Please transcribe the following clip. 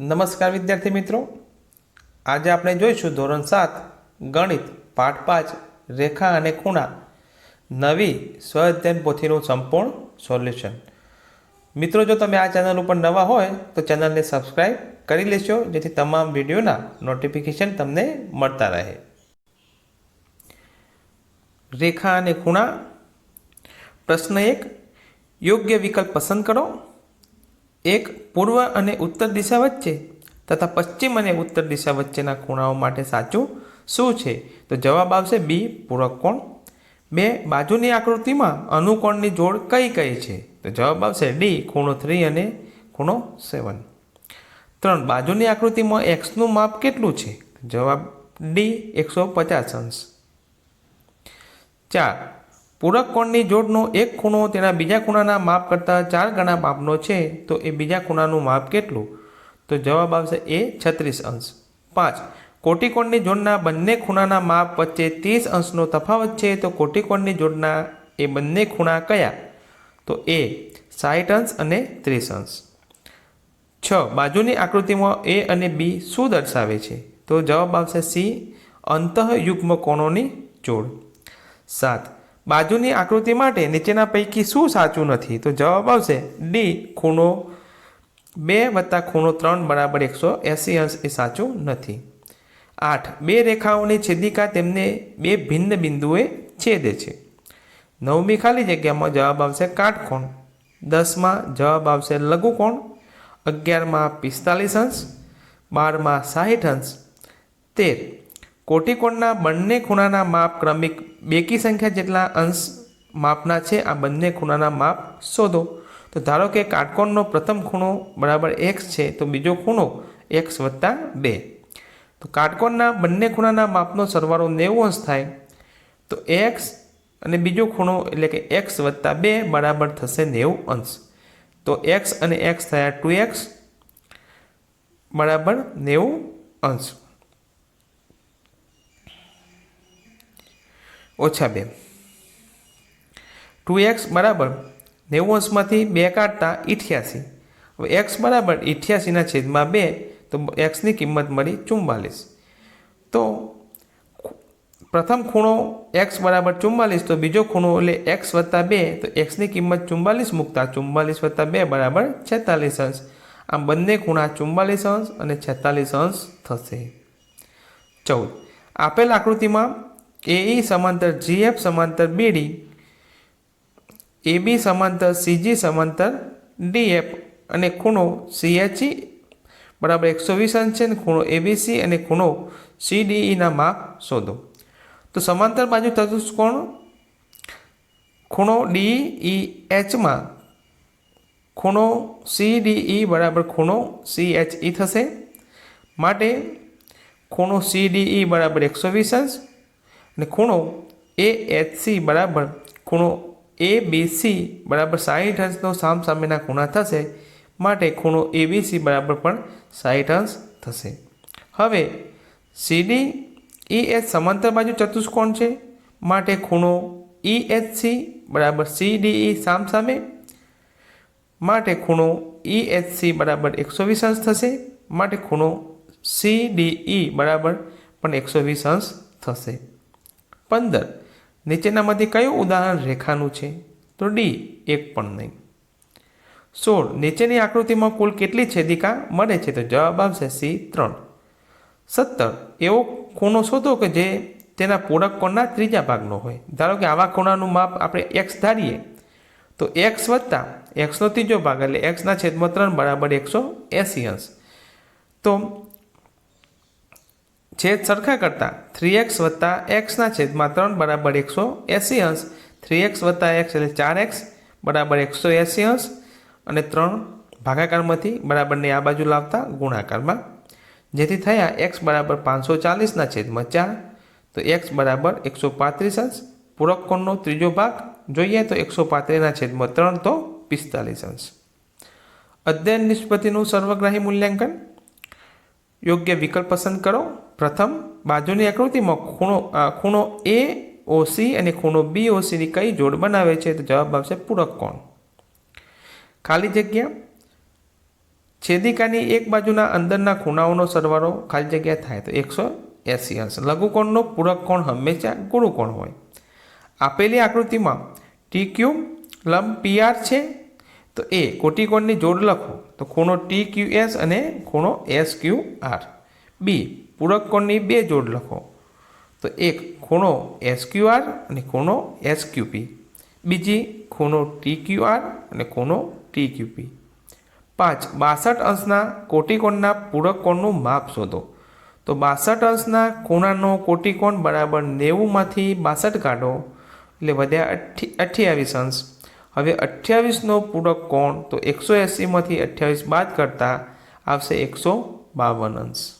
નમસ્કાર વિદ્યાર્થી મિત્રો. આજે આપણે જોઈશું ધોરણ સાત, ગણિત, પાઠ પાંચ, રેખા અને ખૂણા. નવી સ્વઅધ્યયન પોથીનું સંપૂર્ણ સોલ્યુશન. મિત્રો, જો તમે આ ચેનલ ઉપર નવા હોય, તો ચેનલને સબસ્ક્રાઈબ કરી લેશો જેથી તમામ વિડીયોના નોટિફિકેશન તમને મળતા રહે. રેખા અને ખૂણા. પ્રશ્ન એક, યોગ્ય વિકલ્પ પસંદ કરો. એક પૂર્વ અને ઉત્તર દિશા વચ્ચે તથા પશ્ચિમ અને ઉત્તર દિશા વચ્ચેના ખૂણાઓ માટે સાચું શું છે? તો જવાબ આવશે બી, પૂરક કોણ? બે, બાજુની આકૃતિમાં અનુકોણની જોડ કઈ કઈ છે? તો જવાબ આવશે ડી, ખૂણો થ્રી અને ખૂણો સેવન ત્રણ, બાજુની આકૃતિમાં એક્સનું માપ કેટલું છે? જવાબ ડી, એકસો પચાસ અંશ. ચાર પૂરક કોણની જોડનો એક ખૂણો તેના બીજા ખૂણાના માપ કરતાં ચાર ગણા માપનો છે, તો એ બીજા ખૂણાનું માપ કેટલું? તો જવાબ આવશે એ છત્રીસ અંશ. પાંચ. કોટિકોણની જોડના બંને ખૂણાના માપ વચ્ચે ત્રીસ અંશનો તફાવત છે, તો કોટિકોણની જોડના એ બંને ખૂણા કયા? તો એ સાઠ અંશ અને ત્રીસ અંશ. છ. બાજુની આકૃતિમાં એ અને બી શું દર્શાવે છે? તો જવાબ આવશે સી અંતઃયુગ્મ કોણોની જોડ. સાત. બાજુની આકૃતિ માટે નીચેના પૈકી શું સાચું નથી? તો જવાબ આવશે ડી ખૂણો બે વત્તા ખૂણો ત્રણ બરાબર એકસો એંસી અંશ એ સાચું નથી. આઠ, બે રેખાઓની છેદિકા તેમને બે ભિન્ન બિંદુએ છેદે છે. નવમી ખાલી જગ્યામાં જવાબ આવશે કાટકોણ દસમાં જવાબ આવશે લઘુકોણ. અગિયારમાં પિસ્તાલીસ અંશ. બારમાં સાહીઠ અંશ. તેર કોટિકોણના બંને ખૂણાના માપ ક્રમિક બેકી સંખ્યા જેટલા અંશ માપના છે, આ બંને ખૂણાના માપ શોધો. તો ધારો કે કાટકોણનો પ્રથમ ખૂણો બરાબર એક્સ છે, તો બીજો ખૂણો એક્સ વત્તા બે. તો કાટકોણના બંને ખૂણાના માપનો સરવાળો નેવું અંશ થાય. તો એક્સ અને બીજો ખૂણો એટલે કે એક્સ વત્તા બે બરાબર થશે નેવું અંશ. તો એક્સ અને એક્સ થયા ટુ એક્સ બરાબર નેવું અંશ. ઓછા બે. ટુ એક્સ બરાબર નેવું અંશમાંથી બે કાઢતા ઇઠ્યાસી. હવે એક્સ બરાબર ઇઠ્યાસીના છેદમાં બે, તો એક્સની કિંમત મળી ચુમ્માલીસ તો પ્રથમ ખૂણો એક્સ બરાબર ચુમ્માલીસ તો બીજો ખૂણો એટલે એક્સ વત્તા બે, તો એક્સની કિંમત ચુમ્માલીસ મૂકતા ચુમ્માલીસ વત્તા બે બરાબર છેતાલીસ અંશ. આમ બંને ખૂણા ચુમ્માલીસ અંશ અને છેતાલીસ અંશ થશે. ચૌદ. આપેલ આકૃતિમાં એઈ સમાંતર જીએફ સમાંતર બીડી એબી સમાંતર સીજી સમાંતર ડીએફ અને ખૂણો સીએચઈ બરાબર એકસો વીસ અંશ છે અને ખૂણો એબીસી અને ખૂણો સીડીઈના માપ શોધો. તો સમાંતર બાજુ ચતુષ્કોણ ખૂણો ડીઈ એચમાં ખૂણો સીડીઈ બરાબર ખૂણો સીએચઈ થશે. માટે ખૂણો સીડીઈ બરાબર એકસો વીસ અંશ અને ખૂણો એ એચ સી બરાબર ખૂણો એ બી સી બરાબર સાહીઠ અંશનો સામ સામેના ખૂણા થશે, માટે ખૂણો એ બી સી બરાબર પણ સાહીઠ અંશ થશે. હવે સીડી ઈ એચ સમાંતર બાજુ ચતુષ્કોણ છે, માટે ખૂણો ઈ એચ સી બરાબર સી ડી ઈ સામ સામે માટે ખૂણો ઈ એચ સી બરાબર એકસો વીસ અંશ થશે, માટે ખૂણો સી ડી ઈ બરાબર પણ એકસો વીસ અંશ થશે. પંદર. નીચેનામાંથી કયું ઉદાહરણ રેખાનું છે? તો ડી એક પણ નહીં. સોળ. નીચેની આકૃતિમાં કુલ કેટલી છેદિકા મળે છે? તો જવાબ આવશે સી ત્રણ. સત્તર. એવો ખૂણો શોધો કે જે તેના પૂરક કોણના ત્રીજા ભાગનો હોય. ધારો કે આવા ખૂણાનું માપ આપણે એક્સ ધારીએ. તો એક્સ વત્તા એક્સનો ત્રીજો ભાગ એટલે એક્સના છેદમાં ત્રણ બરાબર એકસો એંસી અંશ. તો છેદ સરખા કરતા થ્રી એક્સ વત્તા એક્સના છેદમાં ત્રણ બરાબર એકસો એંસી અંશ. થ્રી એક્સ વત્તા એક્સ એટલે ચાર એક્સ બરાબર એકસો એંસી અંશ. અને ત્રણ ભાગાકારમાંથી બરાબરની આ બાજુ લાવતા ગુણાકારમાં. જેથી થયા એક્સ બરાબર પાંચસો ચાલીસના છેદમાં ચાર. તો એક્સ બરાબર એકસો પાંત્રીસ અંશ. પૂરક કોણનો ત્રીજો ભાગ જોઈએ તો એકસો પાંત્રીસના છેદમાં ત્રણ તો પિસ્તાલીસ અંશ. અધ્યયન નિષ્પતિનું સર્વગ્રાહી મૂલ્યાંકન. યોગ્ય વિકલ્પ પસંદ કરો. પ્રથમ બાજુની આકૃતિમાં ખૂણો ખૂણો એ ઓસી અને ખૂણો બી ઓસીની કઈ જોડ બનાવે છે? તો જવાબ આવશે પૂરક કોણ? ખાલી જગ્યા. છેદિકાની એક બાજુના અંદરના ખૂણાઓનો સરવાળો ખાલી જગ્યા થાય તો એકસો એસી હશે. લઘુકોણનો પૂરક કોણ હંમેશા ગુરુકોણ હોય? આપેલી આકૃતિમાં ટી ક્યુ લંબ પીઆર છે. તો એ કોટિકોણની જોડ લખો. તો ખૂણો ટી ક્યુ એસ અને ખૂણો એસ ક્યુ આર બી, પૂરક કોણની બે જોડ લખો. તો એક ખૂણો એસ ક્યુ અને ખૂણો એસક્યુપી. બીજી ખૂણો ટીક્યુઆર અને ખૂણો ટીક્યુપી. પાંચ, બાસઠ અંશના કોટિકોણના પૂરક કોણનું માપ શોધો. તો બાસઠ અંશના ખૂણાનો કોટિકોણ બરાબર નેવુંમાંથી બાસઠ કાઢો, એટલે વધ્યા અઠ્ઠી, અઠ્યાવીસ અંશ. હવે અઠ્યાવીસનો પૂરક કોણ, તો એકસો એંસીમાંથી અઠ્યાવીસ બાદ કરતાં આવશે એકસો બાવન અંશ.